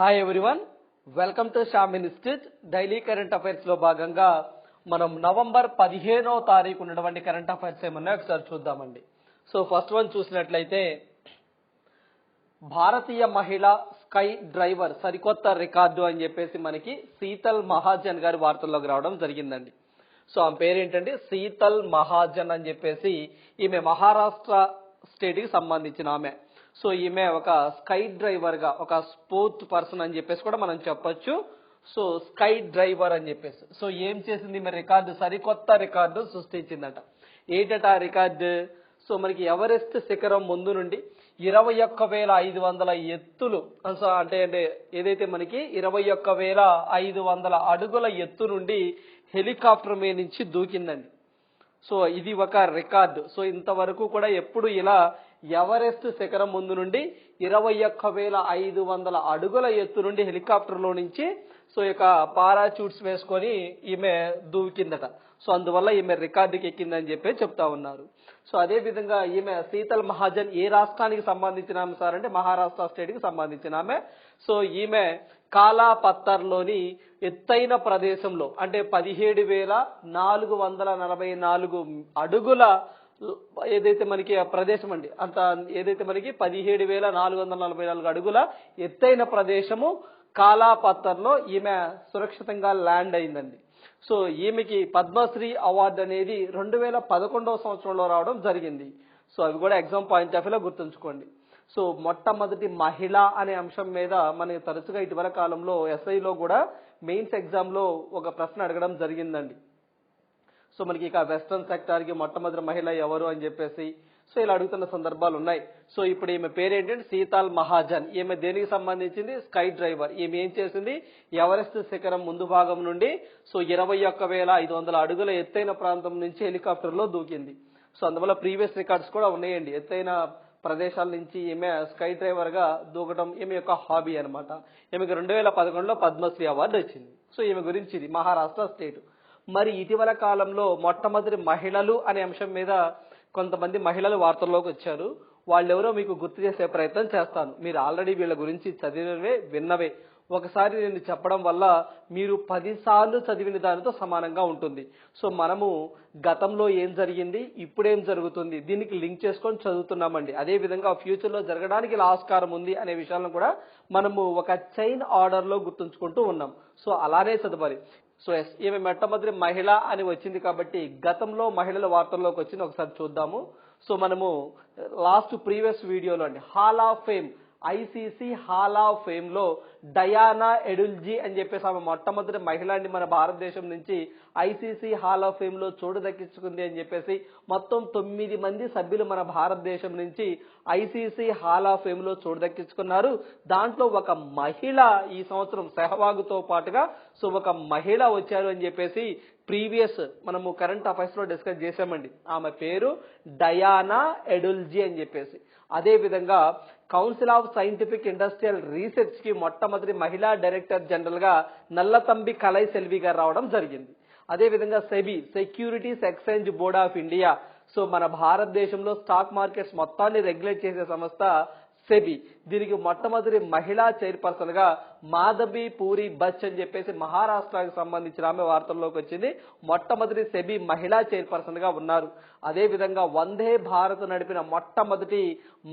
Hi everyone welcome to Sham institute daily current అఫైర్స్లో భాగంగా మనం November పదిహేనో తారీఖు ఉన్నటువంటి కరెంట్ అఫైర్స్ ఏమన్నా ఒకసారి చూద్దామండి. సో ఫస్ట్ వన్ చూసినట్లయితే భారతీయ మహిళ స్కై డ్రైవర్ సరికొత్త రికార్డు అని చెప్పేసి మనకి శీతల్ మహాజన్ గారి వార్తల్లోకి రావడం జరిగిందండి. సో ఆమె పేరేంటంటే శీతల్ మహాజన్ అని చెప్పేసి ఈమె మహారాష్ట్ర స్టేట్కి సంబంధించిన ఆమె. సో ఈమె ఒక స్కై డ్రైవర్గా ఒక స్పోర్ట్ పర్సన్ అని చెప్పేసి కూడా మనం చెప్పొచ్చు. సో స్కై డ్రైవర్ అని చెప్పేసి. సో ఏం చేసింది మరి రికార్డు? సరికొత్త రికార్డు సృష్టించిందట. ఏంటట ఆ రికార్డు? సో మనకి ఎవరెస్ట్ శిఖరం ముందు నుండి ఇరవై ఒక్క వేల ఐదు వందల ఎత్తులు సో అంటే అంటే ఏదైతే మనకి ఇరవై ఒక్క వేల ఐదు వందల అడుగుల ఎత్తు నుండి హెలికాప్టర్ మీద నుంచి దూకిందండి. సో ఇది ఒక రికార్డు. సో ఇంతవరకు కూడా ఎప్పుడు ఇలా ఎవరెస్ట్ శిఖరం ముందు నుండి ఇరవై ఒక్క వేల ఐదు వందల అడుగుల ఎత్తు నుండి హెలికాప్టర్లో నుంచి సో ఇక పారాచూట్స్ వేసుకొని ఈమె దూకిందట. సో అందువల్ల ఈమె రికార్డుకి ఎక్కిందని చెప్పి చెప్తా ఉన్నారు. సో అదే విధంగా ఈమె శీతల్ మహాజన్ ఏ రాష్ట్రానికి సంబంధించిన ఆమె సార్ అంటే మహారాష్ట్ర స్టేట్కి సంబంధించిన ఆమె. సో ఈమె కాలాపత్తర్లోని ఎత్తైన ప్రదేశంలో అంటే పదిహేడు వేల నాలుగు వందల నలభై నాలుగు అడుగుల ఏదైతే మనకి ఆ ప్రదేశం అండి అంత ఏదైతే మనకి పదిహేడు వేల నాలుగు వందల నలభై నాలుగు అడుగుల ఎత్తైన ప్రదేశము కాలాపత్తర్లో ఈమె సురక్షితంగా ల్యాండ్ అయిందండి. సో ఈమెకి పద్మశ్రీ అవార్డు అనేది రెండు వేల పదకొండవ సంవత్సరంలో రావడం జరిగింది. సో అవి కూడా ఎగ్జామ్ పాయింట్ ఆఫ్ వ్యూలో గుర్తుంచుకోండి. సో మొట్టమొదటి మహిళ అనే అంశం మీద మనకి తరచుగా ఇటీవల కాలంలో ఎస్ఐలో కూడా మెయిన్స్ ఎగ్జామ్లో ఒక ప్రశ్న అడగడం జరిగిందండి. సో మనకి ఇక వెస్ట్రన్ సెక్టార్కి మొట్టమొదటి మహిళ ఎవరు అని చెప్పేసి సో ఇలా అడుగుతున్న సందర్భాలు ఉన్నాయి. సో ఇప్పుడు ఈమె పేరేంటంటే సీతాల్ మహాజన్. ఈమె దేనికి సంబంధించింది? Sky driver. ఈమె ఏం చేసింది? ఎవరెస్ట్ శిఖరం ముందు భాగం నుండి సో ఇరవై ఒక్క వేల ఐదు వందల అడుగుల ఎత్తైన ప్రాంతం నుంచి హెలికాప్టర్లో దూకింది. సో అందువల్ల ప్రీవియస్ రికార్డ్స్ కూడా ఉన్నాయండి. ఎత్తైన ప్రదేశాల నుంచి ఈమె స్కై డ్రైవర్గా దూకడం ఈమె యొక్క హాబీ అనమాట ఈమెకు రెండు వేల పదకొండులో పద్మశ్రీ అవార్డు వచ్చింది. సో ఈమె గురించి ఇది మహారాష్ట్ర స్టేట్. మరి ఇటీవల కాలంలో మొట్టమొదటి మహిళలు అనే అంశం మీద కొంతమంది మహిళలు వార్తల్లోకి వచ్చారు. వాళ్ళెవరో మీకు గుర్తు చేసే ప్రయత్నం చేస్తాను. మీరు ఆల్రెడీ వీళ్ళ గురించి చదివినవే విన్నవే. ఒకసారి నేను చెప్పడం వల్ల మీరు పదిసార్లు చదివిన దానితో సమానంగా ఉంటుంది. సో మనము గతంలో ఏం జరిగింది ఇప్పుడేం జరుగుతుంది దీనికి లింక్ చేసుకొని చదువుతున్నామండి. అదే విధంగా జరగడానికి ఇలా ఆస్కారం ఉంది అనే విషయాలను కూడా మనము ఒక చైన్ ఆర్డర్లో గుర్తుంచుకుంటూ ఉన్నాం. సో అలానే చదవాలి. సో ఎస్ ఈమె మొట్టమొదటి మహిళ అని వచ్చింది కాబట్టి గతంలో మహిళల వార్తల్లోకి వచ్చింది. ఒకసారి చూద్దాము. సో మనము లాస్ట్ ప్రీవియస్ వీడియోలో అండి hall of fame ICC hall of ఫేమ్లో Diana Edulji అని చెప్పేసి ఆమె మొట్టమొదటి మహిళ మన భారతదేశం నుంచి ఐసీసీ హాల్ ఆఫ్ ఫేమ్లో చోటు దక్కించుకుంది అని చెప్పేసి మొత్తం తొమ్మిది మంది సభ్యులు మన భారతదేశం నుంచి ఐసీసీ హాల్ ఆఫ్ ఫేమ్లో చోటు దక్కించుకున్నారు. దాంట్లో ఒక మహిళ ఈ సంవత్సరం సెహవాగుతో పాటుగా సో ఒక మహిళ వచ్చారు అని చెప్పేసి ప్రీవియస్ మనము కరెంట్ అఫైర్స్లో డిస్కస్ చేశామండి. ఆమె పేరు డయానా ఎడుల్జీ అని చెప్పేసి. అదే విధంగా కౌన్సిల్ ఆఫ్ సైంటిఫిక్ ఇండస్ట్రియల్ రీసెర్చ్కి మొట్టమొదటి మహిళా డైరెక్టర్ జనరల్గా నల్లతంబి కలై సెల్వి గారు రావడం జరిగింది. అదే విధంగా SEBI securities exchange board of India so మన భారతదేశంలో స్టాక్ మార్కెట్స్ మొత్తాన్ని రెగ్యులేట్ చేసే సంస్థ సెబీ. దీనికి మొట్టమొదటి మహిళా చైర్పర్సన్గా మాధవి పూరి బచ్ అని చెప్పేసి మహారాష్ట్రకి సంబంధించిన ఆమె వార్తల్లోకి వచ్చింది. మొట్టమొదటి సెబీ మహిళా చైర్పర్సన్గా ఉన్నారు. అదే విధంగా వందే భారత్ నడిపిన మొట్టమొదటి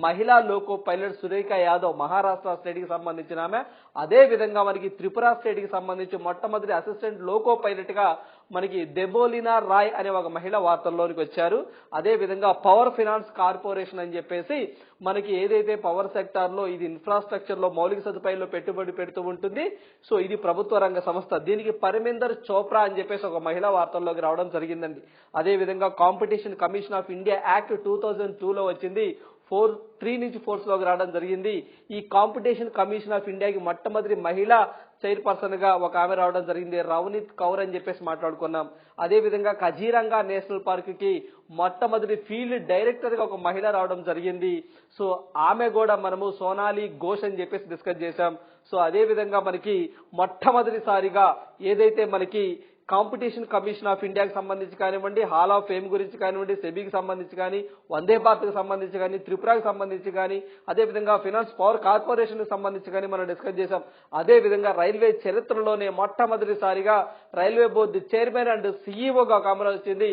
మహిళా లోకో పైలట్ సురేఖ యాదవ్ మహారాష్ట్ర స్టేట్కి సంబంధించిన ఆమె. అదే విధంగా మనకి త్రిపుర స్టేట్కి సంబంధించి మొట్టమొదటి అసిస్టెంట్ లోకో పైలట్గా మనకి దెబోలినా రాయ్ అనే ఒక మహిళ వార్తల్లోనికి వచ్చారు. అదే విధంగా పవర్ ఫినాన్స్ కార్పొరేషన్ అని చెప్పేసి మనకి ఏదైతే పవర్ సెక్టార్లో ఇది ఇన్ఫ్రాస్ట్రక్చర్లో మౌలిక సదుపాయాల్లో పెట్టుబడి పెడుతూ ఉంటుంది. సో ఇది ప్రభుత్వ రంగ సంస్థ. దీనికి పరమేందర్ చోప్రా అని చెప్పేసి ఒక మహిళా వార్తల్లోకి రావడం జరిగిందండి. అదే విధంగా competition commission of India act two థౌజండ్లో వచ్చింది. ఫోర్ త్రీ నుంచి ఫోర్స్లోకి రావడం జరిగింది. ఈ కాంపిటీషన్ కమిషన్ ఆఫ్ ఇండియాకి మొట్టమొదటి మహిళ చైర్పర్సన్గా ఒక ఆమె రావడం జరిగింది. రవనీత్ కౌర్ అని చెప్పేసి మాట్లాడుకున్నాం. అదే విధంగా కజీరంగా నేషనల్ పార్క్కి మొట్టమొదటి ఫీల్డ్ డైరెక్టర్గా ఒక మహిళ రావడం జరిగింది. సో ఆమె కూడా మనము సోనాలి ఘోష్ అని చెప్పేసి డిస్కస్ చేశాం. సో అదే విధంగా మనకి మొట్టమొదటిసారిగా ఏదైతే మనకి కాంపిటీషన్ కమిషన్ ఆఫ్ ఇండియాకి సంబంధించి కానివ్వండి హాల్ ఆఫ్ ఫేమ్ గురించి కానివ్వండి సెబీకి సంబంధించి కానీ వందే భారత్కి సంబంధించి కానీ త్రిపురకి సంబంధించి కానీ అదేవిధంగా ఫినాన్స్ పవర్ కార్పొరేషన్కి సంబంధించి కానీ మనం డిస్కస్ చేశాం. అదే విధంగా రైల్వే చరిత్రలోనే మొట్టమొదటిసారిగా రైల్వే బోర్డు చైర్మన్ అండ్ సీఈఓగా కామన్ వచ్చింది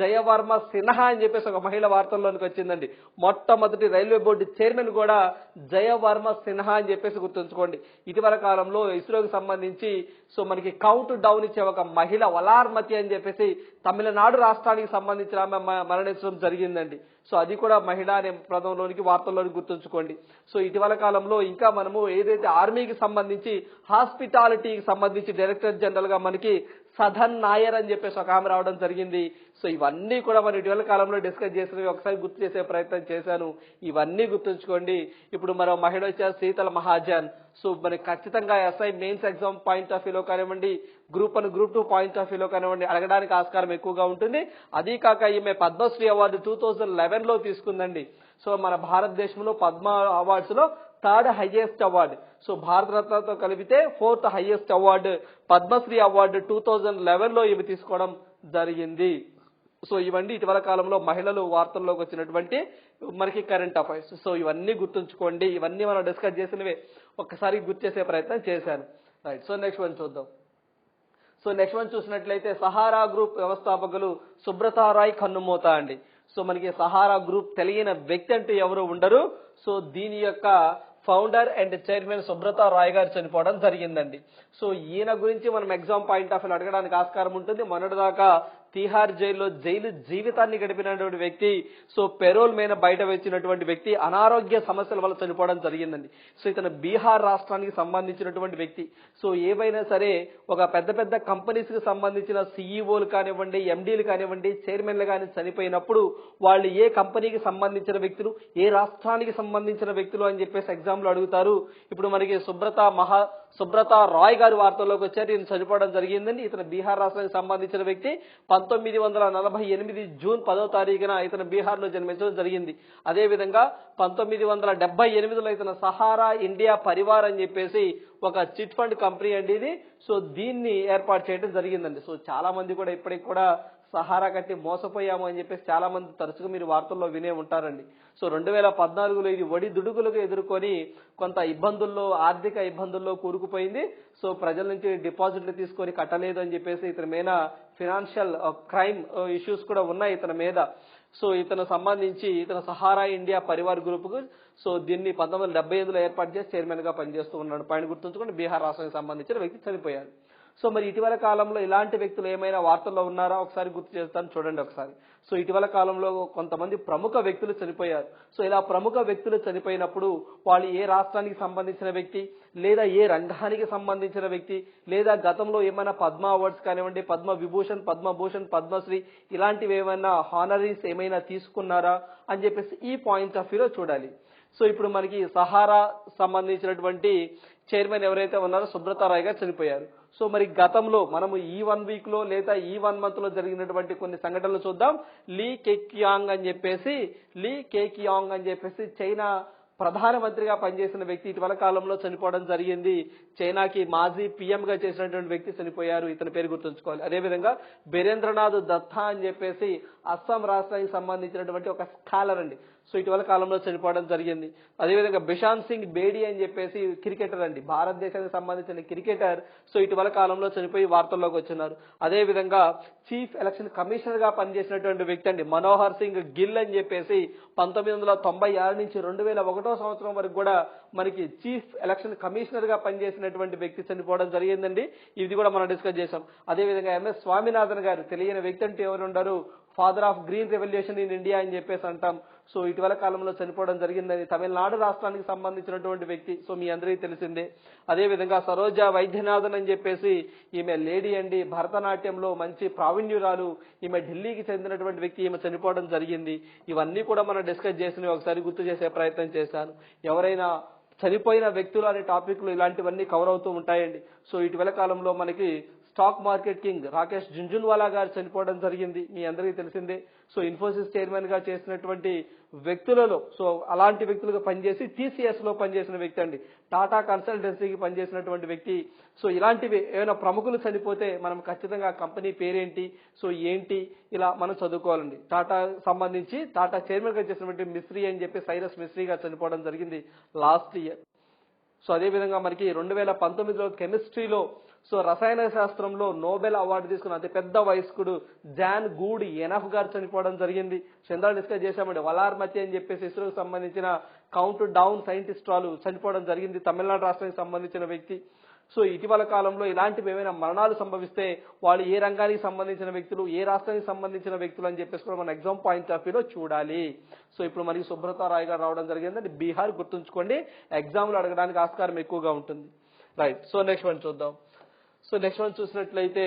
జయవర్మ సిన్హా అని చెప్పేసి ఒక మహిళ వార్తల్లోనికి వచ్చిందండి. మొట్టమొదటి రైల్వే బోర్డు చైర్మన్ కూడా జయవర్మ సిన్హా అని చెప్పేసి గుర్తుంచుకోండి. ఇటీవల కాలంలో ఇస్రోకి సంబంధించి సో మనకి కౌంట్ డౌన్ ఇచ్చే ఒక మహిళ వలార్మతి అని చెప్పేసి తమిళనాడు రాష్ట్రానికి సంబంధించిన ఆమె మరణించడం జరిగిందండి. సో అది కూడా మహిళ అనే పదంలోనికి వార్తల్లోని గుర్తుంచుకోండి. సో ఇటీవల కాలంలో ఇంకా మనము ఏదైతే ఆర్మీకి సంబంధించి హాస్పిటాలిటీకి సంబంధించి డైరెక్టర్ జనరల్గా మనకి సధన్ నాయర్ అని చెప్పేసి ఒక ఆమె రావడం జరిగింది. సో ఇవన్నీ కూడా మనం ఇటీవల కాలంలో డిస్కస్ చేసినవి ఒకసారి గుర్తు చేసే ప్రయత్నం చేశాను. ఇవన్నీ గుర్తుంచుకోండి. ఇప్పుడు మరో మహిళ వచ్చారు శీతల మహాజన్. సో మరి ఖచ్చితంగా SI mains exam point of వ్యూలో కానివ్వండి group one group two point of వ్యూలో కానివ్వండి అడగడానికి ఆస్కారం ఎక్కువగా ఉంటుంది. అదీ కాక ఈమె పద్మశ్రీ అవార్డు టూ థౌజండ్ లెవెన్లో తీసుకుందండి. సో మన భారతదేశంలో పద్మ అవార్డ్స్లో థర్డ్ హైయెస్ట్ అవార్డు సో భారతరత్నతో కలిపితే fourth highest award Padma Shri award two thousand లెవెన్లో ఇవి తీసుకోవడం జరిగింది. సో ఇవన్నీ ఇటీవల కాలంలో మహిళలు వార్తల్లోకి వచ్చినటువంటి మనకి కరెంట్ అఫైర్స్ సో ఇవన్నీ గుర్తుంచుకోండి. ఇవన్నీ మనం డిస్కస్ చేసినవే. ఒక్కసారి గుర్తు చేసే ప్రయత్నం చేశాను. రైట్ సో నెక్స్ట్ వన్ చూద్దాం. సో నెక్స్ట్ వన్ చూసినట్లయితే సహారా గ్రూప్ వ్యవస్థాపకులు సుబ్రతారాయ్ కన్నుమూత అండి. సో మనకి సహారా గ్రూప్ తెలియని వ్యక్తి అంటూ ఎవరు ఉండరు. సో దీని యొక్క founder and chairman Subrata Roy garu చనిపోవడం జరిగిందండి. సో ఈయన గురించి మనం ఎగ్జామ్ పాయింట్ ఆఫ్ వ్యూ అడగడానికి ఆస్కారం ఉంటుంది. మొన్నటిదాకా తీహార్ జైల్లో జైలు జీవితాన్ని గడిపినటువంటి వ్యక్తి సో పెరోల్ మీద బయట వచ్చినటువంటి వ్యక్తి అనారోగ్య సమస్యల వల్ల చనిపోవడం జరిగిందండి. సో ఇతను బీహార్ రాష్ట్రానికి సంబంధించినటువంటి వ్యక్తి. సో ఏవైనా సరే ఒక పెద్ద పెద్ద కంపెనీస్కి సంబంధించిన సీఈఓలు కానివ్వండి ఎండీలు కానివ్వండి చైర్మన్లు కానీ చనిపోయినప్పుడు వాళ్ళు ఏ కంపెనీకి సంబంధించిన వ్యక్తులు ఏ రాష్ట్రానికి సంబంధించిన వ్యక్తులు అని చెప్పేసి ఎగ్జామ్లో అడుగుతారు. ఇప్పుడు మనకి సుబ్రత మహా సుబ్రత రాయ్ గారి వార్తల్లోకి వచ్చారు. ఈయన చనిపోవడం జరిగిందండి. ఇతను బీహార్ రాష్ట్రానికి సంబంధించిన వ్యక్తి. పంతొమ్మిది వందల నలభై ఎనిమిది జూన్ పదో తారీఖున ఇతను బీహార్లో జన్మించడం జరిగింది. అదే విధంగా పంతొమ్మిది వందల డెబ్బై ఎనిమిదిలో ఇతను సహారా ఇండియా పరివార్ అని చెప్పేసి ఒక చిట్ ఫండ్ కంపెనీ అండి ఇది. సో దీన్ని ఏర్పాటు చేయడం జరిగిందండి. సో చాలా మంది కూడా ఇప్పటికి కూడా సహారా కట్టి మోసపోయాము అని చెప్పేసి చాలా మంది తరచుగా మీరు వార్తల్లో వినే ఉంటారండి. సో రెండు వేల పద్నాలుగులో ఇది వడి దుడుకులకు ఎదుర్కొని కొంత ఇబ్బందుల్లో ఆర్థిక ఇబ్బందుల్లో కూరుకుపోయింది. సో ప్రజల నుంచి డిపాజిట్లు తీసుకొని కట్టలేదు అని చెప్పేసి ఇతని మీద ఫినాన్షియల్ క్రైమ్ ఇష్యూస్ కూడా ఉన్నాయి ఇతని మీద. సో ఇతను సంబంధించి ఇతను Sahara India Pariwar group so దీన్ని పంతొమ్మిది వందల డెబ్బై ఐదులో ఏర్పాటు చేసి చైర్మన్గా పనిచేస్తూ ఉన్నాడు. పైన గుర్తుంచుకోండి బీహార్ రాష్ట్రానికి సంబంధించిన వ్యక్తి చనిపోయారు సో మరి ఇటీవల కాలంలో ఇలాంటి వ్యక్తులు ఏమైనా వార్తల్లో ఉన్నారా? ఒకసారి గుర్తు చేస్తాను చూడండి ఒకసారి. సో ఇటీవల కాలంలో కొంతమంది ప్రముఖ వ్యక్తులు చనిపోయారు. సో ఇలా ప్రముఖ వ్యక్తులు చనిపోయినప్పుడు వాళ్ళు ఏ రాష్ట్రానికి సంబంధించిన వ్యక్తి లేదా ఏ రంగానికి సంబంధించిన వ్యక్తి లేదా గతంలో ఏమైనా పద్మ అవార్డ్స్ కానివ్వండి పద్మ విభూషణ్ పద్మభూషణ్ పద్మశ్రీ ఇలాంటివి ఏమైనా హానరీస్ ఏమైనా తీసుకున్నారా అని చెప్పేసి ఈ పాయింట్ ఆఫ్ వ్యూలో చూడాలి. సో ఇప్పుడు మనకి సహారా సంబంధించినటువంటి చైర్మన్ ఎవరైతే ఉన్నారో సుబ్రతారాయ్ గారు చనిపోయారు. సో మరి గతంలో మనము ఈ వన్ వీక్లో లేదా ఈ వన్ మంత్లో జరిగినటువంటి కొన్ని సంఘటనలు చూద్దాం. లీ కెక్యాంగ్ అని చెప్పేసి లీ కేకియాంగ్ అని చెప్పేసి చైనా ప్రధానమంత్రిగా పనిచేసిన వ్యక్తి ఇటీవల కాలంలో చనిపోవడం జరిగింది. చైనాకి మాజీ పీఎం గా చేసినటువంటి వ్యక్తి చనిపోయారు. ఇతని పేరు గుర్తుంచుకోవాలి. అదేవిధంగా బీరేంద్రనాథ్ దత్తా అని చెప్పేసి అస్సాం రాష్ట్రానికి సంబంధించినటువంటి ఒక స్కాలర్ అండి. సో ఇటీవల కాలంలో చనిపోవడం జరిగింది. అదేవిధంగా బిషాన్ సింగ్ బేడి అని చెప్పేసి క్రికెటర్ అండి. భారతదేశానికి సంబంధించిన క్రికెటర్. సో ఇటీవల కాలంలో చనిపోయి వార్తల్లోకి వచ్చినారు. అదేవిధంగా చీఫ్ ఎలక్షన్ కమిషనర్గా పనిచేసినటువంటి వ్యక్తి అండి మనోహర్ సింగ్ గిల్ అని చెప్పేసి పంతొమ్మిది వందల తొంభై ఆరు నుంచి రెండు వేల ఒకటో సంవత్సరం వరకు కూడా మనకి చీఫ్ ఎలక్షన్ కమిషనర్గా పనిచేసినటువంటి వ్యక్తి చనిపోవడం జరిగిందండి. ఇది కూడా మనం డిస్కస్ చేశాం. అదేవిధంగా ఎంఎస్ స్వామినాథన్ గారు తెలియని వ్యక్తి అంటే ఎవరు ఉండరు? Father of green revolution in India అని చెప్పేసి అంటాం. సో ఇటీవల కాలంలో చనిపోవడం జరిగిందని తమిళనాడు రాష్ట్రానికి సంబంధించినటువంటి వ్యక్తి సో మీ అందరికీ తెలిసిందే. అదేవిధంగా సరోజ వైద్యనాథన్ అని చెప్పేసి ఈమె లేడీ అండి. భరతనాట్యంలో మంచి ప్రావీణ్యురాలు. ఈమె ఢిల్లీకి చెందినటువంటి వ్యక్తి ఈమె చనిపోవడం జరిగింది. ఇవన్నీ కూడా మనం డిస్కస్ చేసినవి ఒకసారి గుర్తు చేసే ప్రయత్నం చేశాను. ఎవరైనా చనిపోయిన వ్యక్తులు అనే టాపిక్లు ఇలాంటివన్నీ కవర్ అవుతూ ఉంటాయండి. సో ఇటీవల కాలంలో మనకి stock market king Rakesh Jhunjhunwala garu చనిపోవడం జరిగింది. మీ అందరికీ తెలిసిందే. సో ఇన్ఫోసిస్ చైర్మన్గా చేసినటువంటి వ్యక్తులలో సో అలాంటి వ్యక్తులుగా పనిచేసి టీసీఎస్లో పనిచేసిన వ్యక్తి అండి. టాటా కన్సల్టెన్సీకి పనిచేసినటువంటి వ్యక్తి. సో ఇలాంటివి ఏమైనా ప్రముఖులు చనిపోతే మనం ఖచ్చితంగా కంపెనీ పేరేంటి సో ఏంటి ఇలా మనం చదువుకోవాలండి. టాటా సంబంధించి టాటా చైర్మన్గా చేసినటువంటి మిస్త్రీ అని చెప్పి సైరస్ మిస్త్రీ గారు చనిపోవడం జరిగింది లాస్ట్ ఇయర్. సో అదే విధంగా మనకి రెండు వేల పంతొమ్మిదిలో కెమిస్ట్రీలో సో రసాయన శాస్త్రంలో నోబెల్ అవార్డు తీసుకున్న అతి పెద్ద వయస్కుడు జాన్ గూడ్ ఎనఫ్ గారు చనిపోవడం జరిగింది. చంద్ర డిస్కస్ చేశామండి. వలార్మతి అని చెప్పేసి ఇస్రోకి సంబంధించిన కౌంట్ డౌన్ సైంటిస్ట్ వాళ్ళు చనిపోవడం జరిగింది. తమిళనాడు రాష్ట్రానికి సంబంధించిన వ్యక్తి. సో ఇటీవల కాలంలో ఇలాంటివి ఏమైనా మరణాలు సంభవిస్తే వాళ్ళు ఏ రంగానికి సంబంధించిన వ్యక్తులు ఏ రాష్ట్రానికి సంబంధించిన వ్యక్తులు అని చెప్పేసి కూడా మన ఎగ్జామ్ పాయింట్ ఆఫ్ వ్యూలో చూడాలి. సో ఇప్పుడు మనకి సుబ్రత రాయ్ గారు రావడం జరిగిందండి బీహార్ గుర్తుంచుకోండి. ఎగ్జామ్లో అడగడానికి ఆస్కారం ఎక్కువగా ఉంటుంది. రైట్. సో నెక్స్ట్ వన్ చూద్దాం. సో నెక్స్ట్ వన్ చూసినట్లయితే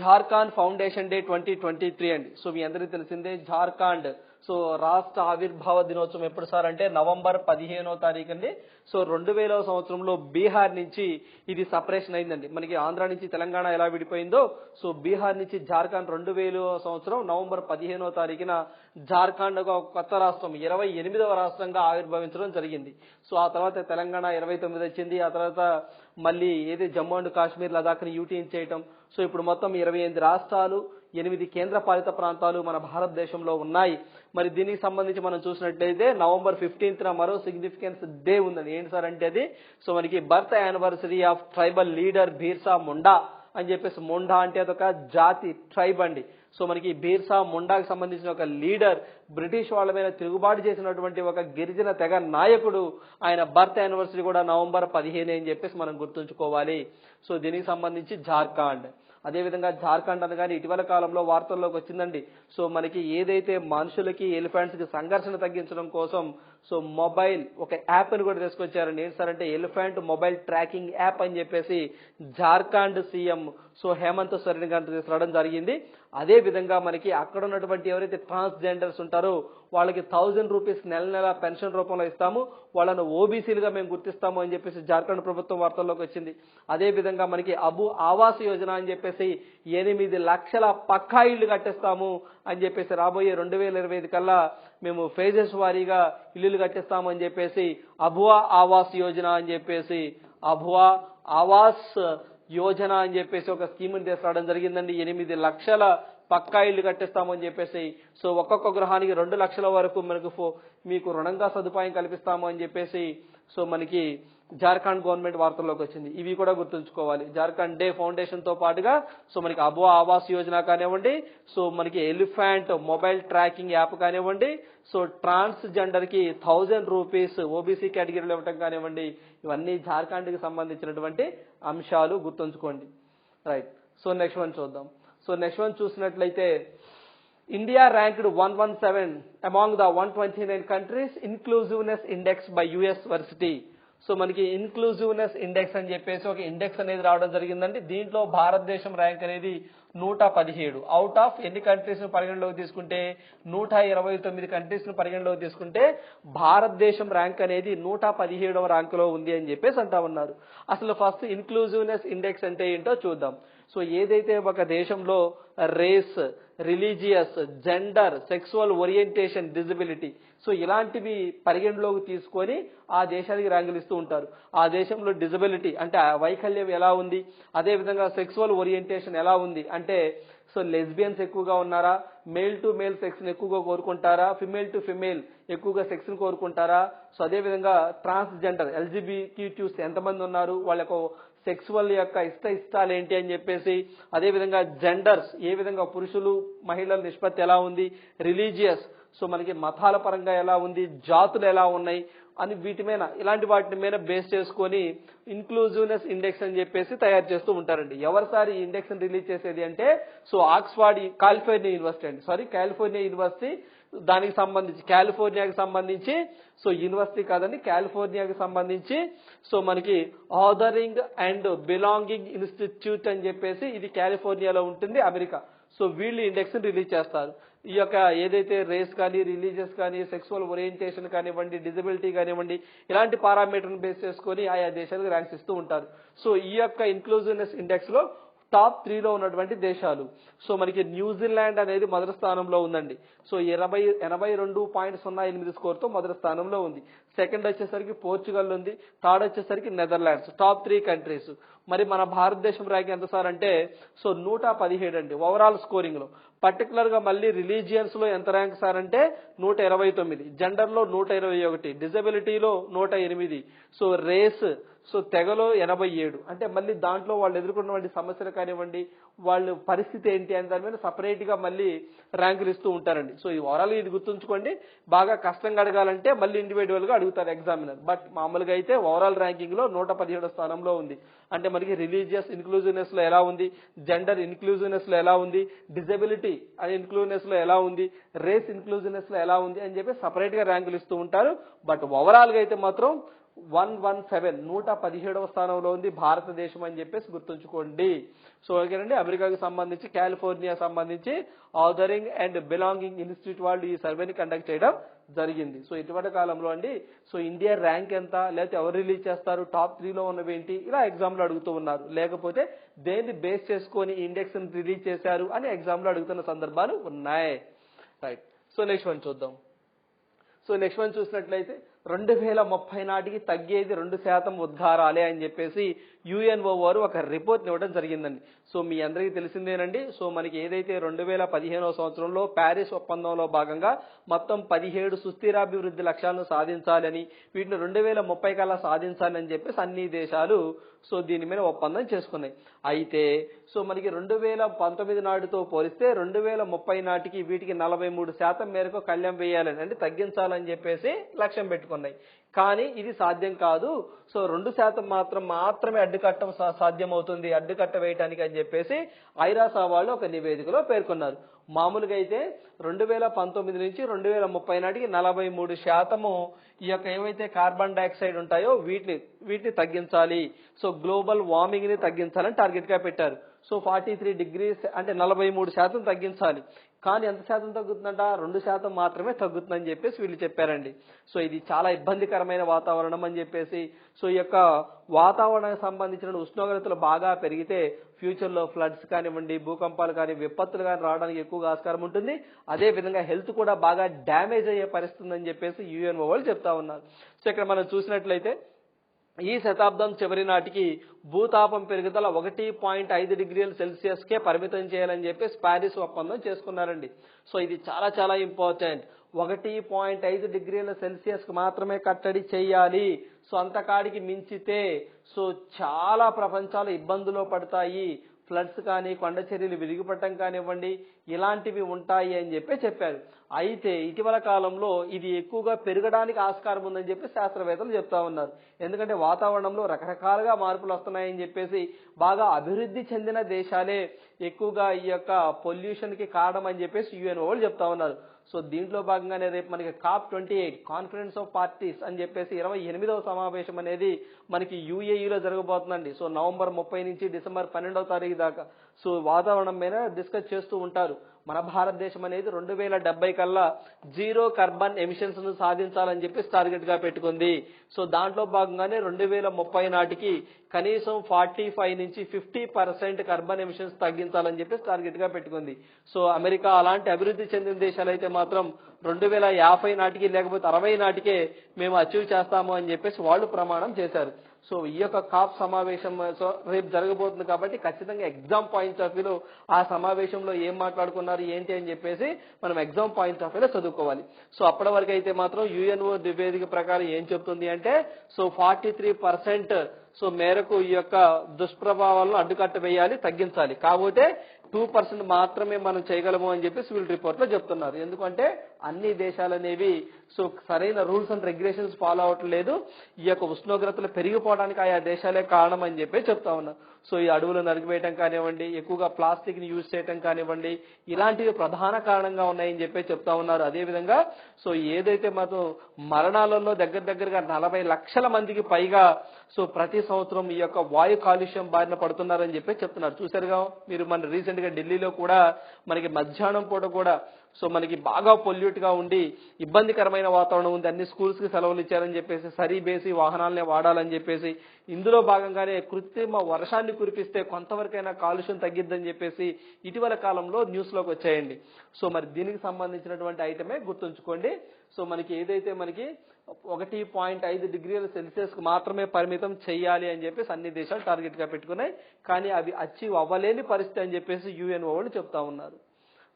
Jharkhand foundation day twenty twenty three అండి. సో మీ అందరికీ తెలిసిందే జార్ఖండ్ సో రాష్ట్ర ఆవిర్భావ దినోత్సవం ఎప్పుడు సార్ అంటే నవంబర్ పదిహేనో తారీఖు అండి. సో రెండు వేలవ సంవత్సరంలో బీహార్ నుంచి ఇది సపరేషన్ అయిందండి. మనకి ఆంధ్ర నుంచి తెలంగాణ ఎలా విడిపోయిందో సో బీహార్ నుంచి జార్ఖండ్ రెండు వేల సంవత్సరం నవంబర్ పదిహేనో తారీఖున జార్ఖండ్ ఒక కొత్త రాష్ట్రం ఇరవై ఎనిమిదవ రాష్ట్రంగా ఆవిర్భవించడం జరిగింది. సో ఆ తర్వాత తెలంగాణ ఇరవై తొమ్మిది వచ్చింది. ఆ తర్వాత మళ్ళీ ఏది జమ్మూ అండ్ కాశ్మీర్ లదాఖ్ని యూటీన్ చేయటం సో ఇప్పుడు మొత్తం ఇరవై ఎనిమిది రాష్ట్రాలు ఎనిమిది కేంద్ర పాలిత ప్రాంతాలు మన భారతదేశంలో ఉన్నాయి. మరి దీనికి సంబంధించి మనం చూసినట్లయితే నవంబర్ ఫిఫ్టీన్త్ మరో సిగ్నిఫికెన్స్ డే ఉందండి. ఏంటి సార్ అంటే అది? సో మనకి birth anniversary of tribal leader Birsa Munda అని చెప్పేసి ముండా అంటే అదొక జాతి ట్రైబ్ అండి. సో మనకి బీర్సా ముండాకి సంబంధించిన ఒక లీడర్ బ్రిటిష్ వాళ్ళ మీద తిరుగుబాటు చేసినటువంటి ఒక గిరిజన తెగ నాయకుడు ఆయన బర్త్ యానివర్సరీ కూడా నవంబర్ పదిహేను అని చెప్పేసి మనం గుర్తుంచుకోవాలి. సో దీనికి సంబంధించి జార్ఖండ్. అదేవిధంగా జార్ఖండ్ అనగానే ఇటీవల కాలంలో వార్తల్లోకి వచ్చిందండి. సో మనకి ఏదైతే మనుషులకి ఎలిఫెంట్స్కి సంఘర్షణ తగ్గించడం కోసం సో మొబైల్ ఒక యాప్ అని కూడా తీసుకొచ్చారండి. ఏంటి సార్ అంటే ఎలిఫెంట్ మొబైల్ ట్రాకింగ్ యాప్ అని చెప్పేసి జార్ఖండ్ సీఎం సో హేమంత్ సోరెన్ గారు తీసుకురావడం జరిగింది. అదే విధంగా మనకి అక్కడ ఉన్నటువంటి ఎవరైతే ట్రాన్స్జెండర్స్ ఉంటారో వాళ్ళకి థౌజండ్ రూపీస్ నెల నెల పెన్షన్ రూపంలో ఇస్తాము. వాళ్ళను ఓబీసీలుగా మేము గుర్తిస్తాము అని చెప్పేసి జార్ఖండ్ ప్రభుత్వం వార్తల్లోకి వచ్చింది. అదే విధంగా మనకి అబు ఆవాస్ యోజన అని చెప్పేసి ఎనిమిది లక్షల పక్కా ఇళ్ళు కట్టేస్తాము అని చెప్పేసి రాబోయే రెండు వేల ఇరవై ఐదు కల్లా మేము ఫేజెస్ వారీగా ఇల్లులు కట్టేస్తాము అని చెప్పేసి అబువా ఆవాస్ యోజన అని చెప్పేసి అబువా ఆవాస్ యోజన అని చెప్పేసి ఒక స్కీమ్ని తీసుకురావడం జరిగిందండి. ఎనిమిది లక్షల పక్కా ఇల్లు కట్టిస్తామని చెప్పేసి. సో ఒక్కొక్క గృహానికి రెండు లక్షల వరకు మనకు ఫో- మీకు రుణంగా సదుపాయం కల్పిస్తాము అని చెప్పేసి. సో మనకి జార్ఖండ్ గవర్నమెంట్ వార్తల్లోకి వచ్చింది. ఇవి కూడా గుర్తుంచుకోవాలి. జార్ఖండ్ డే ఫౌండేషన్తో పాటుగా సో మనకి అబో ఆవాస్ యోజన కానివ్వండి సో మనకి ఎలిఫెంట్ మొబైల్ ట్రాకింగ్ యాప్ కానివ్వండి సో ట్రాన్స్ జెండర్కి థౌజండ్ రూపీస్ ఓబీసీ కేటగిరీలో ఇవ్వటం కానివ్వండి ఇవన్నీ జార్ఖండ్కి సంబంధించినటువంటి అంశాలు గుర్తుంచుకోండి. రైట్. సో నెక్స్ట్ వన్ చూద్దాం. సో నెక్స్ట్ వన్ చూసినట్లయితే India ranked one one seven among the one twenty nine countries inclusiveness index by US varsity so మనకి ఇన్క్లూజివ్నెస్ ఇండెక్స్ అని చెప్పేసి ఒక ఇండెక్స్ అనేది రావడం జరిగిందండి. దీంట్లో భారతదేశం ర్యాంక్ అనేది నూట పదిహేడు. అవుట్ ఆఫ్ ఎన్ని కంట్రీస్ను పరిగణలోకి తీసుకుంటే నూట ఇరవై తొమ్మిది కంట్రీస్ను పరిగణలోకి తీసుకుంటే భారతదేశం ర్యాంక్ అనేది నూట పదిహేడవ ర్యాంకులో ఉంది అని చెప్పేసి అంటా ఉన్నారు. అసలు ఫస్ట్ ఇన్క్లూజివ్నెస్ ఇండెక్స్ అంటే ఏంటో చూద్దాం. సో ఏదైతే ఒక దేశంలో race religious gender sexual orientation disability so ఇలాంటివి పరిగణలోకి తీసుకొని ఆ దేశానికి ర్యాంకులు ఇస్తూ ఉంటారు. ఆ దేశంలో డిజబిలిటీ అంటే ఆ వైకల్యం ఎలా ఉంది? అదే విధంగా సెక్సువల్ ఓరియంటేషన్ ఎలా ఉంది? అంటే సో లెస్బియన్స్ ఎక్కువగా ఉన్నారా? మేల్ టు మేల్ సెక్స్ని ఎక్కువగా కోరుకుంటారా? ఫిమేల్ టు ఫిమేల్ ఎక్కువగా సెక్స్ని కోరుకుంటారా? సో అదే విధంగా ట్రాన్స్ జెండర్ ఎల్జిబిక్యూస్ ఎంతమంది ఉన్నారు? వాళ్ళ యొక్క సెక్సువల్ యొక్క ఇష్ట ఇష్టాలు ఏంటి అని చెప్పేసి అదేవిధంగా జెండర్స్ ఏ విధంగా పురుషులు మహిళల నిష్పత్తి ఎలా ఉంది రిలీజియస్ సో మనకి మతాల పరంగా ఎలా ఉంది జాతులు ఎలా ఉన్నాయి అని వీటి మీద ఇలాంటి వాటి మీద బేస్ చేసుకొని ఇన్క్లూజివ్నెస్ ఇండెక్స్ అని చెప్పేసి తయారు చేస్తూ ఉంటారండి. ఎవరిసారి ఈ ఇండెక్స్ రిలీజ్ చేసేది అంటే సో ఆక్స్ఫర్డ్ కాలిఫోర్నియా యూనివర్సిటీ అండి. సారీ కాలిఫోర్నియా యూనివర్సిటీ దానికి సంబంధించి కాలిఫోర్నియాకి సంబంధించి సో యూనివర్సిటీ కాదండి కాలిఫోర్నియాకి సంబంధించి సో మనకి ఆథరింగ్ అండ్ బిలాంగింగ్ ఇన్స్టిట్యూట్ అని చెప్పేసి ఇది కాలిఫోర్నియాలో ఉంటుంది అమెరికా. సో వీళ్ళు ఇండెక్స్ రిలీజ్ చేస్తారు. ఈ యొక్క ఏదైతే రేస్ కానీ రిలీజియస్ కానీ సెక్సువల్ ఓరియంటేషన్ కానివ్వండి డిజబిలిటీ కానివ్వండి ఇలాంటి పారామీటర్ని బేస్ చేసుకొని ఆయా దేశాలకు ర్యాంక్స్ ఇస్తూ ఉంటారు. సో ఈ యొక్క ఇన్క్లూజివ్నెస్ ఇండెక్స్లో టాప్ త్రీలో ఉన్నటువంటి దేశాలు. సో మనకి న్యూజిలాండ్ అనేది మొదటి స్థానంలో ఉందండి. సో ఇరవై ఎనభై రెండు పాయింట్ సున్నా ఎనిమిది స్కోర్తో మొదటి స్థానంలో ఉంది. సెకండ్ వచ్చేసరికి పోర్చుగల్ ఉంది. థర్డ్ వచ్చేసరికి నెదర్లాండ్స్. Top three countries. మరి మన భారతదేశం ర్యాంక్ ఎంత సార్ అంటే సో నూట పదిహేడు అండి ఓవరాల్ స్కోరింగ్లో. పర్టికులర్గా మళ్ళీ రిలీజియన్స్లో ఎంత ర్యాంక్ సార్ అంటే నూట ఇరవై తొమ్మిది. జెండర్లో నూట ఇరవై ఒకటి. డిజబిలిటీలో నూట ఎనిమిది. సో రేస్ సో తెగలో ఎనభై ఏడు. అంటే మళ్ళీ దాంట్లో వాళ్ళు ఎదుర్కొన్నటువంటి సమస్యలు కానివ్వండి వాళ్ళ పరిస్థితి ఏంటి అని దాని మీద సపరేట్గా మళ్ళీ ర్యాంకులు ఇస్తూ ఉంటారండి. సో ఈ ఓవరాల్ ఇది గుర్తుంచుకోండి బాగా కష్టంగా అడగాలంటే మళ్ళీ ఇండివిజువల్గా అడుగుతారు ఎగ్జామినర్. బట్ మామూలుగా అయితే ఓవరాల్ ర్యాంకింగ్లో నూట పదిహేడు స్థానంలో ఉంది. అంటే మనకి రిలీజియస్ ఇన్క్లూజివ్నెస్లో ఎలా ఉంది జెండర్ ఇన్క్లూజివ్నెస్లో ఎలా ఉంది డిజబిలిటీ ఇన్క్లూజివ్నెస్లో ఎలా ఉంది రేస్ ఇన్క్లూజివ్నెస్లో ఎలా ఉంది అని చెప్పి సపరేట్గా ర్యాంకులు ఇస్తూ ఉంటారు. బట్ ఓవరాల్గా అయితే మాత్రం వన్ వన్ సెవెన్ నూట పదిహేడవ స్థానంలో ఉంది భారతదేశం అని చెప్పేసి గుర్తుంచుకోండి. సో ఓకేనండి అమెరికాకు సంబంధించి కాలిఫోర్నియా సంబంధించి ఆథరింగ్ అండ్ బిలాంగింగ్ ఇన్స్టిట్యూట్ వాళ్ళు ఈ సర్వేని కండక్ట్ చేయడం జరిగింది. సో ఇటువంటి కాలంలో అండి సో ఇండియా ర్యాంక్ ఎంత లేకపోతే ఎవరు రిలీజ్ చేస్తారు టాప్ త్రీలో ఉన్నవి ఏంటి ఇలా ఎగ్జామ్లు అడుగుతూ ఉన్నారు. లేకపోతే దేన్ని బేస్ చేసుకొని ఇండెక్స్ రిలీజ్ చేశారు అని ఎగ్జామ్లు అడుగుతున్న సందర్భాలు ఉన్నాయి. రైట్. సో నెక్స్ట్ వన్ చూద్దాం. సో నెక్స్ట్ వన్ చూసినట్లయితే రెండు వేల ముప్పై నాటికి తగ్గేది రెండు శాతం ఉద్గారాలే అని చెప్పేసి యుఎన్ఓ వారు ఒక రిపోర్ట్ని ఇవ్వడం జరిగిందండి. సో మీ అందరికీ తెలిసిందేనండి. సో మనకి ఏదైతే రెండు వేల పదిహేనవ సంవత్సరంలో ప్యారిస్ ఒప్పందంలో భాగంగా మొత్తం పదిహేడు సుస్థిరాభివృద్ధి లక్ష్యాలను సాధించాలని వీటిని రెండు వేల ముప్పై కల్లా సాధించాలని చెప్పేసి అన్ని దేశాలు సో దీని మీద ఒప్పందం చేసుకున్నాయి. అయితే సో మనకి రెండు వేల పంతొమ్మిది నాటితో పోలిస్తే రెండు వేల ముప్పై నాటికి వీటికి నలభై మూడు శాతం మేరకు కళ్యాణం వేయాలని అంటే తగ్గించాలని చెప్పేసి లక్ష్యం పెట్టుకున్నాయి. కానీ ఇది సాధ్యం కాదు. సో రెండు శాతం మాత్రం మాత్రమే అడ్డుకట్టం సాధ్యమవుతుంది అడ్డుకట్ట వేయటానికి అని చెప్పేసి ఐరాసా వాళ్ళు ఒక నివేదికలో పేర్కొన్నారు. మామూలుగా అయితే రెండు వేల పంతొమ్మిది నుంచి రెండు వేల ముప్పై నాటికి నలభై మూడు శాతము ఈ యొక్క ఏవైతే కార్బన్ డైఆక్సైడ్ ఉంటాయో వీటిని వీటిని తగ్గించాలి. సో గ్లోబల్ వార్మింగ్ని తగ్గించాలని టార్గెట్గా పెట్టారు. సో ఫార్టీ త్రీ డిగ్రీస్ అంటే నలభై మూడు శాతం తగ్గించాలి. కానీ ఎంత శాతం తగ్గుతుందంట? రెండు శాతం మాత్రమే తగ్గుతుందని చెప్పేసి వీళ్ళు చెప్పారండి. సో ఇది చాలా ఇబ్బందికరమైన వాతావరణం అని చెప్పేసి సో ఈ యొక్క వాతావరణానికి సంబంధించిన ఉష్ణోగ్రతలు బాగా పెరిగితే ఫ్యూచర్లో ఫ్లడ్స్ కానివ్వండి భూకంపాలు కానీ విపత్తులు కానీ రావడానికి ఎక్కువగా ఆస్కారం ఉంటుంది. అదే విధంగా హెల్త్ కూడా బాగా డ్యామేజ్ అయ్యే పరిస్థితి ఉందని చెప్పేసి యుఎన్ఓ వాళ్ళు చెప్తా ఉన్నారు. సో ఇక్కడ మనం చూసినట్లయితే ఈ శతాబ్దం చివరి నాటికి భూతాపం పెరుగుదల ఒకటి పాయింట్ ఐదు డిగ్రీల సెల్సియస్కే పరిమితం చేయాలని చెప్పేసి ప్యారిస్ ఒప్పందం చేసుకున్నారండి. సో ఇది చాలా చాలా ఇంపార్టెంట్. ఒకటి పాయింట్ ఐదు డిగ్రీల సెల్సియస్కి మాత్రమే కట్టడి చేయాలి. సో అంతకాడికి మించితే సో చాలా ప్రపంచాలు ఇబ్బందులో పడతాయి. ఫ్లడ్స్ కానీ కొండ చర్యలు విరిగిపడటం కానివ్వండి ఇలాంటివి ఉంటాయి అని చెప్పి చెప్పారు. అయితే ఇటీవల కాలంలో ఇది ఎక్కువగా పెరగడానికి ఆస్కారం ఉందని చెప్పి శాస్త్రవేత్తలు చెప్తా ఉన్నారు. ఎందుకంటే వాతావరణంలో రకరకాలుగా మార్పులు వస్తున్నాయని చెప్పేసి బాగా అభివృద్ధి చెందిన దేశాలే ఎక్కువగా ఈ యొక్క పొల్యూషన్కి కారణం అని చెప్పేసి యుఎన్ఓలు వాళ్ళు చెప్తా ఉన్నారు. సో దీంట్లో భాగంగానే రేపు మనకి COP twenty eight conference of parties అని చెప్పేసి ఇరవై ఎనిమిదవ సమావేశం అనేది మనకి యూఏఈలో జరగబోతుందండి. సో నవంబర్ ముప్పై నుంచి డిసెంబర్ పన్నెండవ తారీఖు దాకా. సో వాతావరణం మీద డిస్కస్ చేస్తూ ఉంటారు. మన భారతదేశం అనేది రెండు వేల డెబ్బై కల్లా జీరో కార్బన్ ఎమిషన్స్ను సాధించాలని చెప్పి టార్గెట్గా పెట్టుకుంది. సో దాంట్లో భాగంగానే రెండు వేల ముప్పై నాటికి కనీసం ఫార్టీ ఫైవ్ నుంచి ఫిఫ్టీ పర్సెంట్ కార్బన్ ఎమిషన్స్ తగ్గించాలని చెప్పి టార్గెట్గా పెట్టుకుంది. సో అమెరికా అలాంటి అభివృద్ధి చెందిన దేశాలు అయితే మాత్రం రెండు వేల యాభై నాటికి లేకపోతే అరవై నాటికే మేము అచీవ్ చేస్తాము అని చెప్పేసి వాళ్ళు ప్రమాణం చేశారు. సో ఈ యొక్క కాప్ సమావేశం సో రేపు జరగబోతుంది కాబట్టి ఖచ్చితంగా ఎగ్జామ్ పాయింట్ ఆఫ్ వ్యూలో ఆ సమావేశంలో ఏం మాట్లాడుకున్నారు ఏంటి అని చెప్పేసి మనం ఎగ్జామ్ పాయింట్ ఆఫ్ వ్యూలో చదువుకోవాలి. సో అప్పటి వరకు అయితే మాత్రం యుఎన్ఓ నివేదిక ప్రకారం ఏం చెప్తుంది అంటే so forty three percent so మేరకు ఈ యొక్క దుష్ప్రభావాలను అడ్డుకట్ట వేయాలి తగ్గించాలి. కాకపోతే టూ పర్సెంట్ మాత్రమే మనం చేయగలము అని చెప్పేసి వీళ్ళు రిపోర్ట్లో చెప్తున్నారు. ఎందుకంటే అన్ని దేశాలు అనేవి సో సరైన రూల్స్ అండ్ రెగ్యులేషన్స్ ఫాలో అవ్వట్లేదు ఈ యొక్క ఉష్ణోగ్రతలు పెరిగిపోవడానికి ఆయా దేశాలే కారణం అని చెప్పి చెప్తా ఉన్నారు సో ఈ అడవులు నరిగివేయటం కానివ్వండి ఎక్కువగా ప్లాస్టిక్ని యూజ్ చేయటం కానివ్వండి ఇలాంటివి ప్రధాన కారణంగా ఉన్నాయని చెప్పి చెప్తా ఉన్నారు. అదే విధంగా సో ఏదైతే మనం మరణాలలో దగ్గర దగ్గరగా నలభై లక్షల మందికి పైగా సో ప్రతి సంవత్సరం ఈ యొక్క వాయు కాలుష్యం బారిన పడుతున్నారని చెప్పి చెప్తున్నారు. చూసారుగా మీరు మన రీసెంట్ రీసెంట్గా ఢిల్లీలో కూడా మనకి మధ్యాహ్నం పూట కూడా సో మనకి బాగా పొల్యూట్గా ఉండి ఇబ్బందికరమైన వాతావరణం ఉంది. అన్ని స్కూల్స్కి సెలవులు ఇచ్చారని చెప్పేసి సరి బేసి వాహనాలనే వాడాలని చెప్పేసి ఇందులో భాగంగానే కృత్రిమ వర్షాన్ని కురిపిస్తే కొంతవరకైనా కాలుష్యం తగ్గిద్దని చెప్పేసి ఇటీవల కాలంలో న్యూస్లోకి వచ్చాయండి. సో మరి దీనికి సంబంధించినటువంటి ఐటమే గుర్తుంచుకోండి. సో మనకి ఏదైతే మనకి ఒకటి పాయింట్ ఐదు డిగ్రీల సెల్సియస్కి మాత్రమే పరిమితం చేయాలి అని చెప్పేసి అన్ని దేశాలు టార్గెట్గా పెట్టుకున్నాయి. కానీ అవి అచీవ్ అవ్వలేని పరిస్థితి అని చెప్పేసి యుఎన్ఓ వాళ్ళు చెప్తా ఉన్నారు.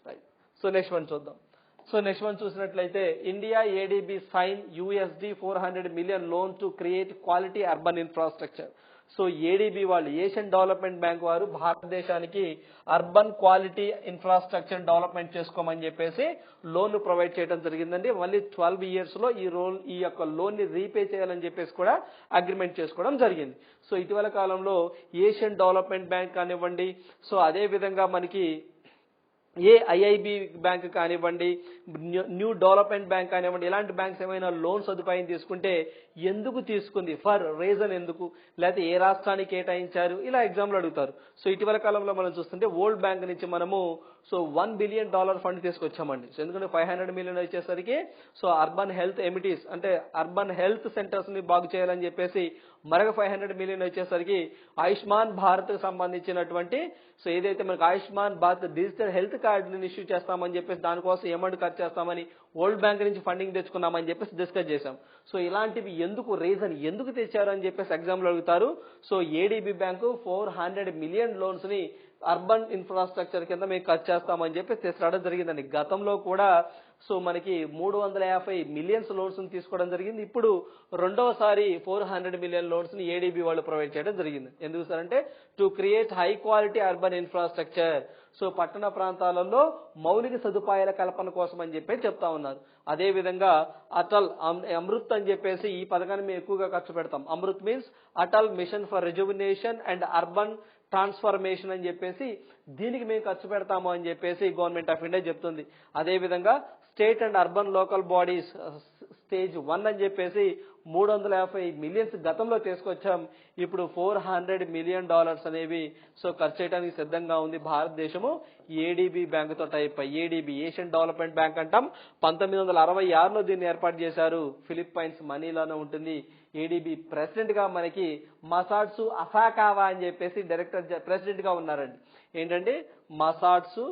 రైట్ సో నెక్స్ట్ వన్ చూద్దాం. సో నెక్స్ట్ వన్ చూసినట్లయితే India ADB sign USD four hundred million loan to create quality urban infrastructure so ADB వాళ్ళు ఏషియన్ డెవలప్మెంట్ బ్యాంక్ వారు భారతదేశానికి అర్బన్ క్వాలిటీ ఇన్ఫ్రాస్ట్రక్చర్ డెవలప్మెంట్ చేసుకోమని చెప్పేసి లోన్ ప్రొవైడ్ చేయడం జరిగిందండి. మళ్ళీ ట్వెల్వ్ ఇయర్స్లో ఈ రోల్ ఈ యొక్క లోన్ని రీపే చేయాలని చెప్పేసి కూడా అగ్రిమెంట్ చేసుకోవడం జరిగింది. సో ఇటీవల కాలంలో ఏషియన్ డెవలప్మెంట్ బ్యాంక్ కానివ్వండి సో అదే విధంగా మనకి ఏ ఐఐబి బ్యాంక్ కానివ్వండి న్యూ- న్యూ డెవలప్మెంట్ బ్యాంక్ కానివ్వండి ఇలాంటి బ్యాంక్స్ ఏమైనా లోన్ సదుపాయం తీసుకుంటే ఎందుకు తీసుకుంది? ఫర్ రీజన్ ఎందుకు? లేకపోతే ఏ రాష్ట్రానికి కేటాయించారు? ఇలా ఎగ్జామ్లు అడుగుతారు. సో ఇటీవల కాలంలో మనం చూస్తుంటే ఓల్డ్ బ్యాంక్ నుంచి మనము so one billion dollar fund తీసుకొచ్చామండి. So ఎందుకంటే ఫైవ్ హండ్రెడ్ మిలియన్ వచ్చేసరికి సో అర్బన్ హెల్త్ ఎమిటీస్ అంటే అర్బన్ హెల్త్ సెంటర్స్ని బాగు చేయాలని చెప్పేసి మరొక ఫైవ్ హండ్రెడ్ మిలియన్ వచ్చేసరికి ఆయుష్మాన్ భారత్ సంబంధించినటువంటి సో ఏదైతే మనకు ఆయుష్మాన్ భారత్ డిజిటల్ హెల్త్ కార్డుని ఇష్యూ చేస్తామని చెప్పేసి దానికోసం అమౌంట్ ఖర్చు చేస్తామని వరల్డ్ బ్యాంక్ నుంచి ఫండింగ్ తెచ్చుకున్నామని చెప్పేసి డిస్కస్ చేశాం. సో ఇలాంటివి ఎందుకు రీజన్ ఎందుకు తెచ్చారు అని చెప్పేసి ఎగ్జామ్లో అడుగుతారు. So ADB bank four hundred million లోన్స్ని urban infrastructure కింద మేము ఖర్చు చేస్తామని చెప్పి తీసుకురావడం జరిగిందండి. గతంలో కూడా సో మనకి మూడు వందల యాభై మిలియన్స్ లోన్స్ తీసుకోవడం జరిగింది. ఇప్పుడు రెండవసారి ఫోర్ హండ్రెడ్ మిలియన్ లోన్స్ని ఏడీబీ వాళ్ళు ప్రొవైడ్ చేయడం జరిగింది. ఎందుకు సార్ అంటే to create high quality urban infrastructure so పట్టణ ప్రాంతాలలో మౌలిక సదుపాయాల కల్పన కోసం అని చెప్పి చెప్తా ఉన్నారు. అదే విధంగా అటల్ అమృత్ అని చెప్పేసి ఈ పథకాన్ని మేము ఎక్కువగా ఖర్చు పెడతాం. Amrut means Atal mission for rejuvenation and urban transformation అని చెప్పేసి దీనికి మేము ఖర్చు పెడతాము అని చెప్పేసి గవర్నమెంట్ ఆఫ్ ఇండియా చెప్తుంది. అదే విధంగా state and urban local bodies stage one అని చెప్పేసి మూడు వందల యాభై మిలియన్స్ గతంలో తీసుకొచ్చాం. ఇప్పుడు ఫోర్ హండ్రెడ్ మిలియన్ డాలర్స్ అనేవి సో ఖర్చు చేయడానికి సిద్ధంగా ఉంది భారతదేశము. ADB బ్యాంక్తో type ADB Asian development bank అంటాం. పంతొమ్మిది వందల అరవై ఆరులో దీన్ని ఏర్పాటు చేశారు. ఫిలిప్పైన్స్ మనీలోనే ఉంటుంది. ఏడీబీ ప్రెసిడెంట్గా మనకి మసాడ్సు అసాకావా అని చెప్పేసి డైరెక్టర్ ప్రెసిడెంట్గా ఉన్నారండి. ఏంటంటే మసాడ్సు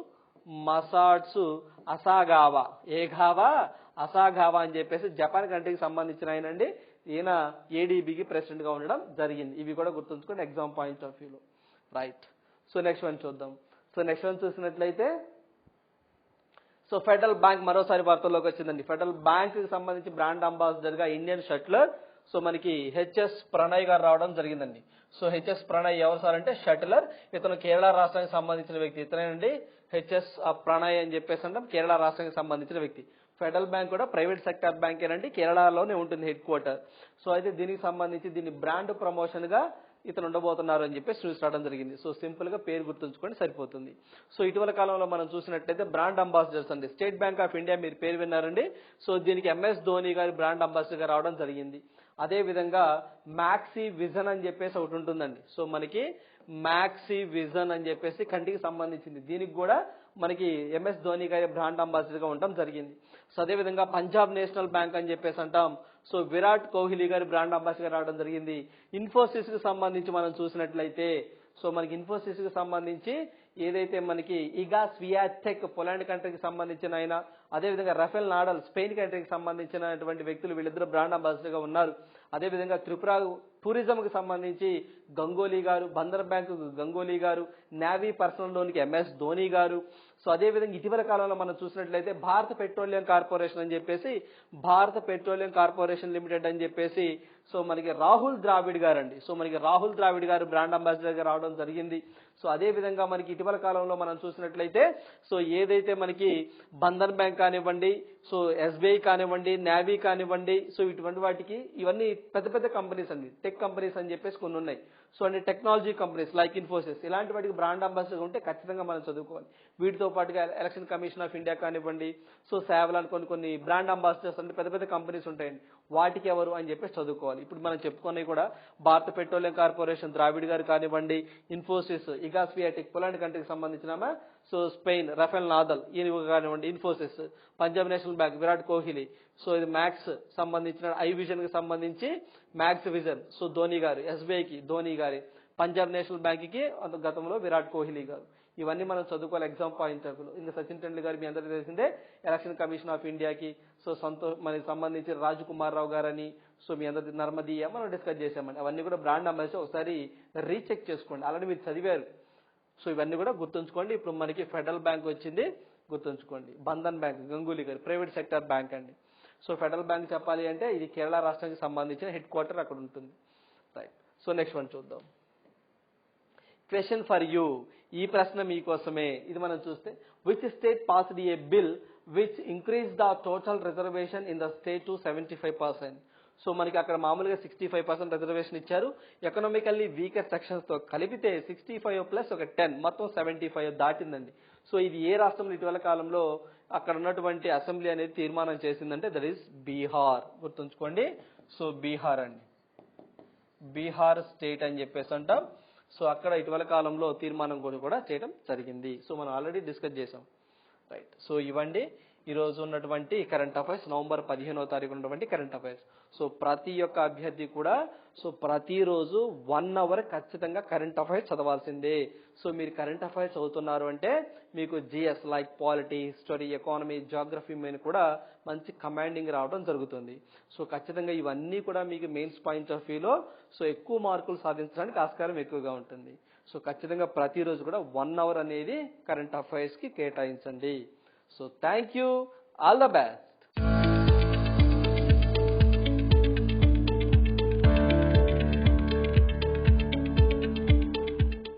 మసాడ్స్ అసాగావా. ఏఘావా అసాగావా అని చెప్పేసి జపాన్ కంట్రీకి సంబంధించిన ఆయనండి. ఈయన ఏడీబీకి ప్రెసిడెంట్గా ఉండడం జరిగింది. ఇవి కూడా గుర్తుంచుకోండి ఎగ్జామ్ పాయింట్ ఆఫ్ వ్యూలో. రైట్. సో నెక్స్ట్ వన్ చూద్దాం. సో నెక్స్ట్ వన్ చూసినట్లయితే సో ఫెడరల్ బ్యాంక్ మరోసారి వార్తల్లోకి వచ్చిందండి. ఫెడరల్ బ్యాంక్కి సంబంధించి బ్రాండ్ అంబాసిడర్గా ఇండియన్ షట్లర్ సో మనకి హెచ్ఎస్ ప్రణయ్ గారు రావడం జరిగిందండి. సో హెచ్ఎస్ ప్రణయ్ ఎవరు సార్ అంటే షటిలర్. ఇతను కేరళ రాష్ట్రానికి సంబంధించిన వ్యక్తి. ఇతనేనండి హెచ్ఎస్ ప్రణయ్ అని చెప్పేసి అంటాం కేరళ రాష్ట్రానికి సంబంధించిన వ్యక్తి. ఫెడరల్ బ్యాంక్ కూడా ప్రైవేట్ సెక్టర్ బ్యాంకేనండి కేరళలోనే ఉంటుంది హెడ్ క్వార్టర్. సో అయితే దీనికి సంబంధించి దీన్ని బ్రాండ్ ప్రమోషన్గా ఇతను ఉండబోతున్నారు అని చెప్పేసి న్యూస్ రావడం జరిగింది. సో సింపుల్గా పేరు గుర్తుంచుకొని సరిపోతుంది. సో ఇటీవల కాలంలో మనం చూసినట్లయితే బ్రాండ్ అంబాసిడర్స్ అండి. స్టేట్ బ్యాంక్ ఆఫ్ ఇండియా మీరు పేరు విన్నారండి. సో దీనికి ఎంఎస్ ధోని గారి బ్రాండ్ అంబాసిడర్గా రావడం జరిగింది. అదేవిధంగా మ్యాక్సీ విజన్ అని చెప్పేసి ఒకటి ఉంటుందండి. సో మనకి మ్యాక్సీ విజన్ అని చెప్పేసి కంటికి సంబంధించింది. దీనికి కూడా మనకి ఎంఎస్ ధోని గారి బ్రాండ్ అంబాసిడర్గా ఉండడం జరిగింది. సో అదే విధంగా పంజాబ్ నేషనల్ బ్యాంక్ అని చెప్పేసి అంటాం. సో విరాట్ కోహ్లీ గారి బ్రాండ్ అంబాసిడర్ రావడం జరిగింది. ఇన్ఫోసిస్కి సంబంధించి మనం చూసినట్లయితే సో మనకి ఇన్ఫోసిస్కి సంబంధించి ఏదైతే మనకి ఇగా స్వియాటెక్ పొలాండ్ కంట్రీకి సంబంధించిన ఆయన అదేవిధంగా రఫెల్ నాడల్ స్పెయిన్ కంట్రీకి సంబంధించినటువంటి వ్యక్తులు వీళ్ళిద్దరు బ్రాండ్ అంబాసిడర్గా ఉన్నారు. అదేవిధంగా త్రిపుర టూరిజంకి సంబంధించి గంగోలీ గారు Bandhan bank Ganguly garu navy personal లోన్కి ఎంఎస్ ధోని గారు. సో అదేవిధంగా ఇటీవల కాలంలో మనం చూసినట్లయితే భారత పెట్రోలియం కార్పొరేషన్ అని చెప్పేసి భారత పెట్రోలియం కార్పొరేషన్ లిమిటెడ్ అని చెప్పేసి సో మనకి రాహుల్ ద్రావిడ్ గారు అండి సో మనకి రాహుల్ ద్రావిడ్ గారు బ్రాండ్ అంబాసిడర్గా రావడం జరిగింది. సో అదే విధంగా మనకి ఇటీవల కాలంలో మనం చూసినట్లయితే సో ఏదైతే మనకి బంధన్ బ్యాంక్ కానివ్వండి సో ఎస్బీఐ కానివ్వండి నావీ కానివ్వండి సో ఇటువంటి వాటికి ఇవన్నీ పెద్ద పెద్ద కంపెనీస్ అండి. టెక్ కంపెనీస్ అని చెప్పేసి కొన్ని ఉన్నాయి. సో అంటే టెక్నాలజీ కంపెనీస్ లైక్ ఇన్ఫోసిస్ ఇలాంటి వాటికి బ్రాండ్ అంబాసిడర్ ఉంటే ఖచ్చితంగా మనం చదువుకోవాలి. వీటితో పాటుగా ఎలక్షన్ కమిషన్ ఆఫ్ ఇండియా కానివ్వండి సో సేవలు కొన్ని కొన్ని బ్రాండ్ అంబాసిడర్స్ అంటే పెద్ద పెద్ద కంపెనీస్ ఉంటాయండి. వాటికి ఎవరు అని చెప్పేసి చదువుకోవాలి. ఇప్పుడు మనం చెప్పుకున్నవి కూడా భారత పెట్రోలియం కార్పొరేషన్ ద్రావిడ్ గారు కానివ్వండి ఇన్ఫోసిస్ ఇగాస్పియాటిక్ పొలాండ్ కంట్రీకి సంబంధించిన సో స్పెయిన్ రఫెల్ నాదల్ ఈయన కానివ్వండి Infosys Punjab national bank Virat Kohli so ఇది మ్యాక్స్ సంబంధించిన ఐ విజన్కి సంబంధించి మ్యాక్స్ విజన్ సో ధోని గారు ఎస్బీఐకి ధోని గారి. పంజాబ్ నేషనల్ బ్యాంక్కి గతంలో విరాట్ కోహ్లీ గారు. ఇవన్నీ మనం చదువుకోవాలి ఎగ్జామ్ పాయింట్ ఆఫ్ ఇంకా సచిన్ టెండూల్కర్ మీ అందరికీ తెలిసిందే ఎలక్షన్ కమిషన్ ఆఫ్ ఇండియాకి సో సంతో మనకి సంబంధించి రాజ్ కుమార్ రావు గారని సో మీ అందరి నర్మదీయ మనం డిస్కస్ చేసామండి అవన్నీ కూడా బ్రాండ్ అంబాసి ఒకసారి రీచెక్ చేసుకోండి. ఆల్రెడీ మీరు చదివారు. సో ఇవన్నీ కూడా గుర్తుంచుకోండి. ఇప్పుడు మనకి ఫెడరల్ బ్యాంక్ వచ్చింది గుర్తుంచుకోండి. Bandhan bank Ganguly garu private sector bank అండి. సో ఫెడరల్ బ్యాంక్ చెప్పాలి అంటే ఇది కేరళ రాష్ట్రానికి సంబంధించిన హెడ్ క్వార్టర్ అక్కడ ఉంటుంది. రైట్ సో నెక్స్ట్ వన్ చూద్దాం. క్వశ్చన్ ఫర్ యూ ఈ ప్రశ్న మీకోసమే. ఇది మనం చూస్తే which state passed a bill which increase the total reservation in the state to seventy five percent so మనకి అక్కడ మామూలుగా సిక్స్టీ ఫైవ్ పర్సెంట్ రిజర్వేషన్ ఇచ్చారు. ఎకనామికల్లీ వీకర్ సెక్షన్స్తో కలిపితే సిక్స్టీ ఫైవ్ ప్లస్ ఒక టెన్ మొత్తం సెవెంటీ ఫైవ్ దాటిందండి. సో ఇది ఏ రాష్ట్రంలో ఇటీవల కాలంలో అక్కడ ఉన్నటువంటి అసెంబ్లీ అనేది తీర్మానం చేసిందంటే దట్ ఈస్ బీహార్. గుర్తుంచుకోండి. సో బీహార్ అండి. బీహార్ స్టేట్ అని చెప్పేసి అంటాం. సో అక్కడ ఇటీవల కాలంలో తీర్మానం కూడా కూడా చేయడం జరిగింది. సో మనం ఆల్రెడీ డిస్కస్ చేసాం. రైట్ సో ఇవ్వండి. ఈ రోజు ఉన్నటువంటి కరెంట్ అఫైర్స్ నవంబర్ పదిహేనో తారీఖు ఉన్నటువంటి కరెంట్ అఫైర్స్ సో ప్రతి ఒక్క అభ్యర్థి కూడా సో ప్రతిరోజు వన్ అవర్ ఖచ్చితంగా కరెంట్ అఫైర్స్ చదవాల్సిందే. సో మీరు కరెంట్ అఫైర్స్ చదువుతున్నారు అంటే మీకు GS like polity history economy geography మీద కూడా మంచి కమాండింగ్ రావడం జరుగుతుంది. సో ఖచ్చితంగా ఇవన్నీ కూడా మీకు మెయిన్స్ పాయింట్ ఆఫ్ వ్యూలో సో ఎక్కువ మార్కులు సాధించడానికి ఆస్కారం ఎక్కువగా ఉంటుంది. సో ఖచ్చితంగా ప్రతిరోజు కూడా వన్ అవర్ అనేది కరెంట్ అఫైర్స్కి కేటాయించండి. So thank you all the best